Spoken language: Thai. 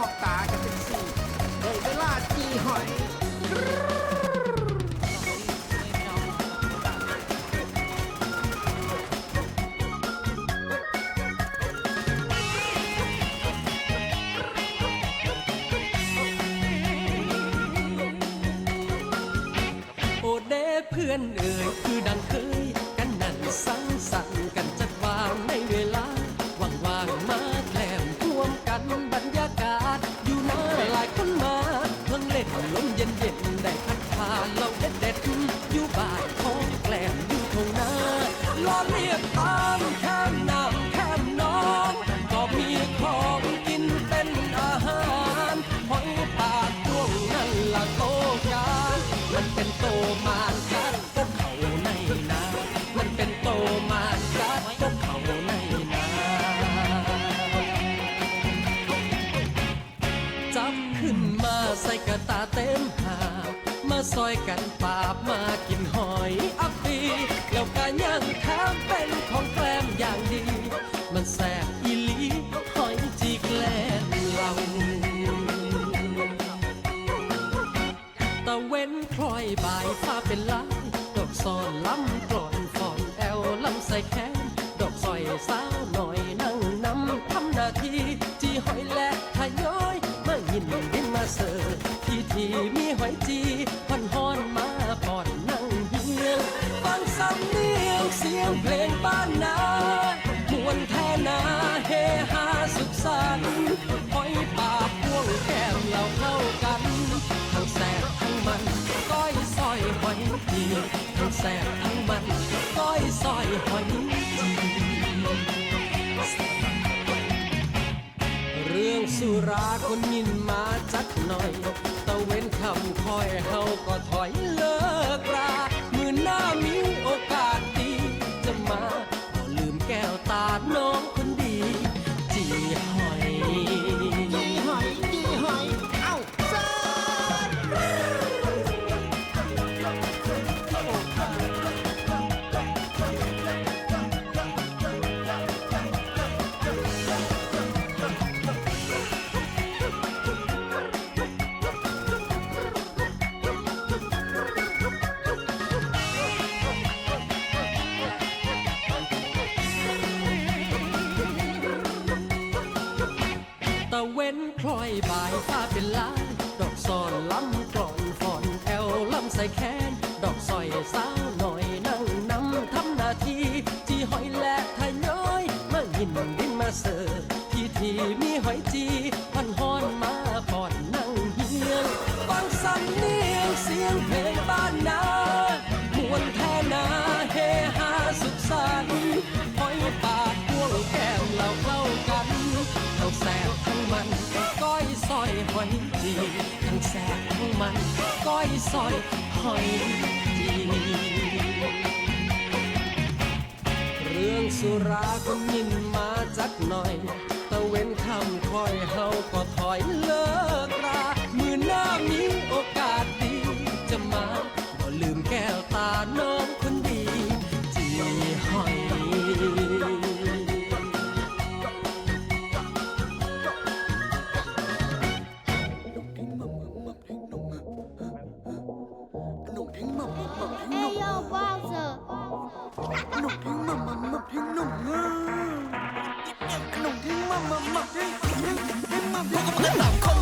ขอบตากันเป็นสี่ได้เวลาจีหอย โอเดเพื่อนเอ่ยคือดังเคยกันนั่นสัง จับขึ้นมาใส่กระตาเต็มหาบมาซอยกันปาบมากินหอยอัปปีแล้วก็ย่างแถมเป็นของแกล้มอย่างดี มันแสบอีหลีหอยจีแกล้มเราตะเว้นคลอยบ่ายฟ้าเป็นลายดอกซอนล้ำกรอนฟอนแอลลำใส่แขนดอกซอยสาว ราคนยินมาจัดหน่อย ตะเว้นคำคอยเฮาก็ถอยเลิก ใส่แขน ดอกซอยสาวหน่อยนั่งนำทำหน้าที่จีหอยและทย้อยมายินดินมาเสิร์ฟที่ที่มีหอยจีพันฮอนมาปอนนั่งเฮียงฟังสำเนียงเสียงเพลงบ้านนามวนแทนาเฮฮาสุขสันต์หอยปากพวงแก้มเราเข้ากันทั้งแสบทั้งมันก้อยซอยหอยจีทั้งแสบทั้งมันก้อยซอย หอยทีเรื่องสุราก็มินมาจักหน่อยแต่เว้นคำคอยเฮาก็ถอยเลย my feet, in my feet, in my feet.